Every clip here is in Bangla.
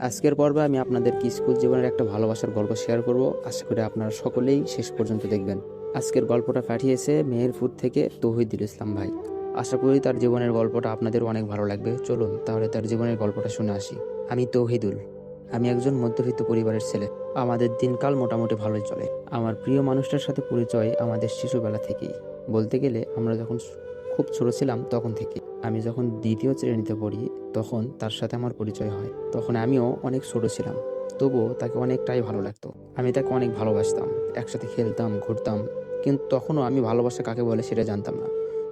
আজকের পর্বে আমি আপনাদেরকে স্কুল জীবনের একটা ভালোবাসার গল্প শেয়ার করব। আশা করি আপনারা সকলেই শেষ পর্যন্ত দেখবেন। আজকের গল্পটা পাঠিয়েছে মেহেরপুর থেকে তৌহিদুল ইসলাম ভাই। আশা করি তার জীবনের গল্পটা আপনাদের অনেক ভালো লাগবে। চলুন তাহলে তার জীবনের গল্পটা শুনে আসি। আমি তৌহিদুল। আমি একজন মধ্যবিত্ত পরিবারের ছেলে। আমাদের দিনকাল মোটামুটি ভালোই চলে। আমার প্রিয় মানুষটার সাথে পরিচয় আমাদের শিশুবেলা থেকেই। বলতে গেলে আমরা যখন খুব ছোট ছিলাম তখন থেকে আমি যখন দ্বিতীয় শ্রেণীতে পড়ি, তখন তার সাথে আমার পরিচয় হয়। তখন আমিও অনেক ছোট ছিলাম। তবুও তাকে অনেকটাই ভালো লাগতো। আমি তাকে অনেক ভালোবাসতাম, একসাথে খেলতাম, ঘুরতাম। কিন্তু তখনও আমি ভালোবাসা কাকে বলে সেটা জানতাম না।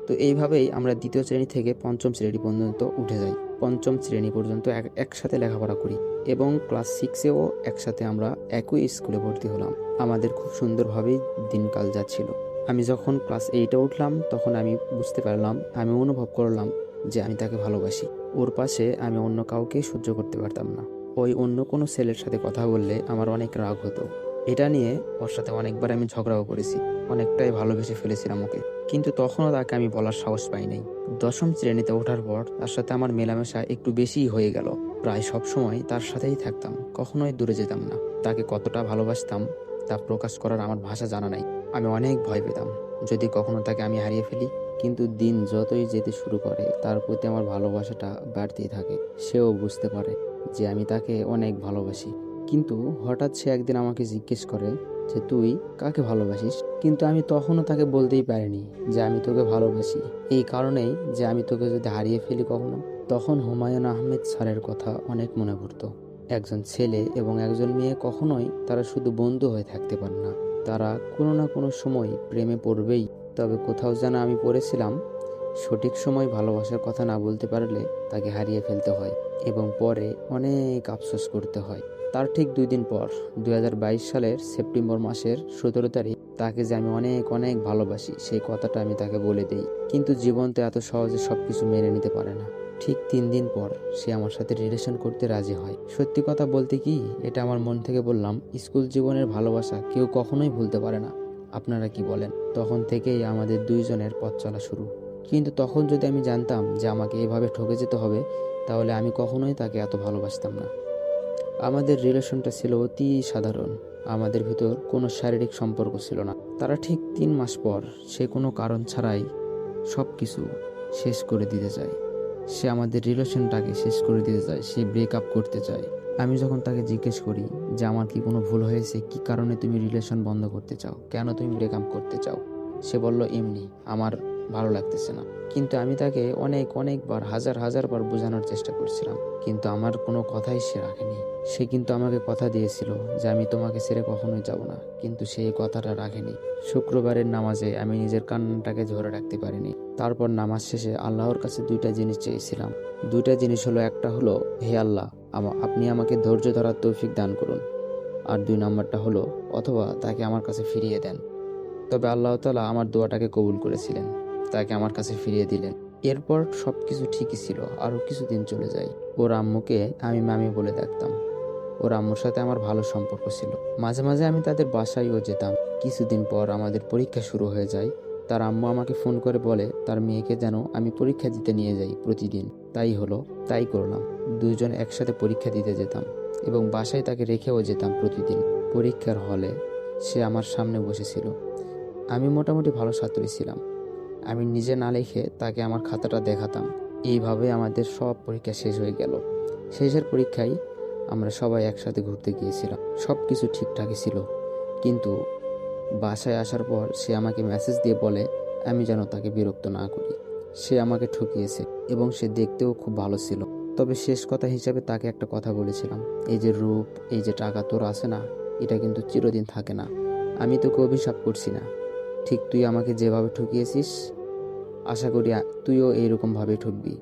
তো এইভাবেই আমরা দ্বিতীয় শ্রেণি থেকে পঞ্চম শ্রেণি পর্যন্ত উঠে যাই। পঞ্চম শ্রেণি পর্যন্ত এক, একসাথে লেখাপড়া করি এবং ক্লাস সিক্সেও একসাথে আমরা একই স্কুলে ভর্তি হলাম। আমাদের খুব সুন্দরভাবেই দিনকাল যাচ্ছিল। আমি যখন ক্লাস এইটে উঠলাম, তখন আমি বুঝতে পারলাম, আমি অনুভব করলাম যে আমি তাকে ভালোবাসি। ওর পাশে আমি অন্য কাউকে সহ্য করতে পারতাম না। ওই অন্য কোনো ছেলের সাথে কথা বললে আমার অনেক রাগ হতো। এটা নিয়ে ওর সাথে অনেকবার আমি ঝগড়াও করেছি, অনেকটাই ভালোবেসে ফেলেছিলাম ওকে। কিন্তু তখনও তাকে আমি বলার সাহস পাই নাই। দশম শ্রেণীতে ওঠার পর তার সাথে আমার মেলামেশা একটু বেশিই হয়ে গেল। প্রায় সব সময় তার সাথেই থাকতাম, কখনোই দূরে যেতাম না। তাকে কতটা ভালোবাসতাম তা প্রকাশ করার আমার ভাষা জানা নাই। আমি অনেক ভয় পেতাম। যদি কখনো তাকে আমি হারিয়ে ফেলি, কিন্তু দিন যতই যেতে শুরু করে, তার প্রতি আমার ভালোবাসাটা বাড়তেই থাকে। সেও বুঝতে পারে যে আমি তাকে অনেক ভালোবাসি। কিন্তু হঠাৎ সে একদিন আমাকে জিজ্ঞেস করে যে, তুই কাকে ভালোবাসিস? কিন্তু আমি তখনও তাকে বলতেই পারিনি যে, আমি তোকে ভালোবাসি। এই কারণেই যে, আমি তোকে যদি হারিয়ে ফেলি কখনো, তখন হুমায়ুন আহমেদ স্যারের কথা অনেক মনে পড়তো। একজন ছেলে এবং একজন মেয়ে কখনোই তারা শুধু বন্ধু হয়ে থাকতে পারে না। তারা কোনো না কোনো সময় প্রেমে পড়বেই। তবে কোথাও যেন আমি পড়েছিলাম, সঠিক সময় ভালোবাসার কথা না বলতে পারলে তাকে হারিয়ে ফেলতে হয় এবং পরে অনেক আফসোস করতে হয়। তার ঠিক দুই দিন পর দু হাজার বাইশ সালের সেপ্টেম্বর মাসের সতেরো তারিখ, তাকে যে আমি অনেক অনেক ভালোবাসি, সেই কথাটা আমি তাকে বলে দিই। কিন্তু জীবন তো এত সহজে সব কিছু মেনে নিতে পারে না। ঠিক তিন দিন পর সে আমার সাথে রিলেশন করতে রাজি হয়। সত্যি কথা বলতে কি, এটা আমার মন থেকে বললাম, স্কুল জীবনের ভালোবাসা কেউ কখনোই ভুলতে পারে না। আপনারা কি বলেন? তখন থেকেই আমাদের দুইজনের পথ চলা শুরু। কিন্তু তখন যদি আমি জানতাম যে আমাকে এভাবে ঠকে যেতে হবে, তাহলে আমি কখনোই তাকে এত ভালোবাসতাম না। আমাদের রিলেশনটা ছিল অতি সাধারণ। আমাদের ভিতর কোনো শারীরিক সম্পর্ক ছিল না। তারা ঠিক তিন মাস পর সে কোনো কারণ ছাড়াই সব কিছু শেষ করে দিতে চায়। সে আমাদের রিলেশনটাকে শেষ করে দিতে চায়, সে ব্রেকআপ করতে চায়। আমি যখন তাকে জিজ্ঞেস করি যে, আমার কি কোনো ভুল হয়েছে? কি কারণে তুমি রিলেশন বন্ধ করতে চাও? কেন তুমি ব্রেকআপ করতে চাও? সে বলল, এমনি, আমার ভালো লাগতেছে না। কিন্তু আমি তাকে অনেক, অনেকবার, হাজার হাজার বার বোঝানোর চেষ্টা করছিলাম। কিন্তু আমার কোনো কথাই সে রাখেনি। সে কিন্তু আমাকে কথা দিয়েছিল যে, আমি তোমাকে ছেড়ে কখনোই যাব না। কিন্তু সেই কথাটা রাখেনি। শুক্রবারের নামাজে আমি নিজের কান্নাটাকে ধরে রাখতে পারিনি। তারপর নামাজ শেষে আল্লাহর কাছে দুইটা জিনিস চেয়েছিলাম। দুইটা জিনিস হলো, একটা হলো, হে আল্লাহ আপনি আমাকে ধৈর্য ধরার তৌফিক দান করুন। আর দুই নম্বরটা হলো, অথবা তাকে আমার কাছে ফিরিয়ে দেন। তবে আল্লাহ তালা আমার দোয়াটাকে কবুল করেছিলেন, তাকে আমার কাছে ফিরিয়ে দিলেন। এরপর সব কিছু ঠিকই ছিল, আরও কিছুদিন চলে যায়। ওর আম্মুকে আমি মামি বলে ডাকতাম। ওর আম্মুর সাথে আমার ভালো সম্পর্ক ছিল। মাঝে মাঝে আমি তাদের বাসায়ও যেতাম। কিছুদিন পর আমাদের পরীক্ষা শুরু হয়ে যায়। তার আম্মু আমাকে ফোন করে বলে, তার মেয়েকে যেন আমি পরীক্ষা দিতে নিয়ে যাই প্রতিদিন। তাই হলো, তাই করলাম। দুজন একসাথে পরীক্ষা দিতে যেতাম এবং বাসায় তাকে রেখেও যেতাম প্রতিদিন। পরীক্ষার হলে সে আমার সামনে বসেছিল। আমি মোটামুটি ভালো ছাত্রই ছিলাম। আমি নিজে না লিখে তাকে আমার খাতাটা দেখাতাম। এইভাবে আমাদের সব পরীক্ষা শেষ হয়ে গেল। শেষের পরীক্ষায় আমরা সবাই একসাথে ঘুরতে গিয়েছিলাম। সব কিছু ঠিকঠাকই ছিল। কিন্তু বাসায় আসার পর সে আমাকে মেসেজ দিয়ে বলে, আমি যেন তাকে বিরক্ত না করি। সে আমাকে ঠকিয়েছে এবং সে দেখতেও খুব ভালো ছিল। তবে শেষ কথা হিসাবে তাকে একটা কথা বলেছিলাম, এই যে রূপ, এই যে টাকা তোর আছে না, এটা কিন্তু চিরদিন থাকে না। আমি তোকে অভিশাপ করছি না। ঠিক তুই আমাকে যেভাবে ঠকিয়েছিস, আশা করি তুইও এইরকমভাবে ঠকবি।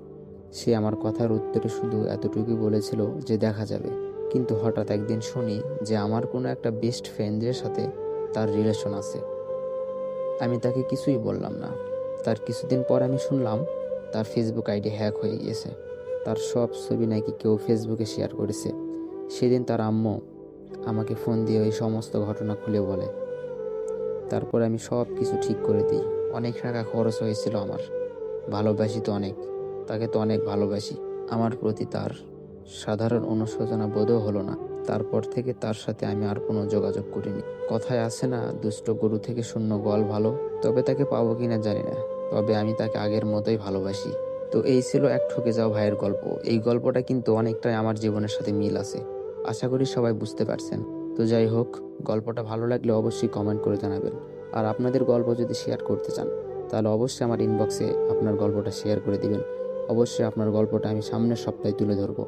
সে আমার কথার উত্তরে শুধু এতটুকুই বলেছিল যে দেখা যাবে। কিন্তু হঠাৎ একদিন শুনি যে আমার কোনো একটা বেস্ট ফ্রেন্ডের সাথে তার রিলেশন আছে। আমি তাকে কিছুই বললাম না। তার কিছুদিন পর আমি শুনলাম তার ফেসবুক আইডি হ্যাক হয়ে গিয়েছে। তার সব ছবি নাকি কেউ ফেসবুকে শেয়ার করেছে। সেদিন তার আম্মু আমাকে ফোন দিয়ে ওই সমস্ত ঘটনা খুলে বলে। তারপর আমি সব কিছু ঠিক করে দিই। অনেক টাকা খরচ হয়েছিল আমার। ভালোবাসি তো অনেক। তাকে তো অনেক ভালোবাসি। আমার প্রতি তার সাধারণ অনুশোচনা বোধও হলো না। তারপর থেকে তার সাথে আমি আর কোনো যোগাযোগ করিনি। কথায় আছে না, দুষ্ট গরু থেকে শূন্য গোয়াল ভালো, তবে তাকে পাবো কিনা জানি না। তবে আমি তাকে আগের মতোই ভালোবাসি। তো এই ছিল এক ঠকে যাওয়া ভাইয়ের গল্প। এই গল্পটা কিন্তু অনেকটাই আমার জীবনের সাথে মিল আছে। আশা করি সবাই বুঝতে পারছেন। তো যাই হোক, গল্পটা ভালো লাগলে অবশ্যই কমেন্ট করে জানাবেন। আর আপনাদের গল্প যদি শেয়ার করতে চান, তাহলে অবশ্যই আমার ইনবক্সে আপনার গল্পটা শেয়ার করে দিবেন। অবশ্যই আপনার গল্পটা আমি সামনের সপ্তাহে তুলে ধরবো।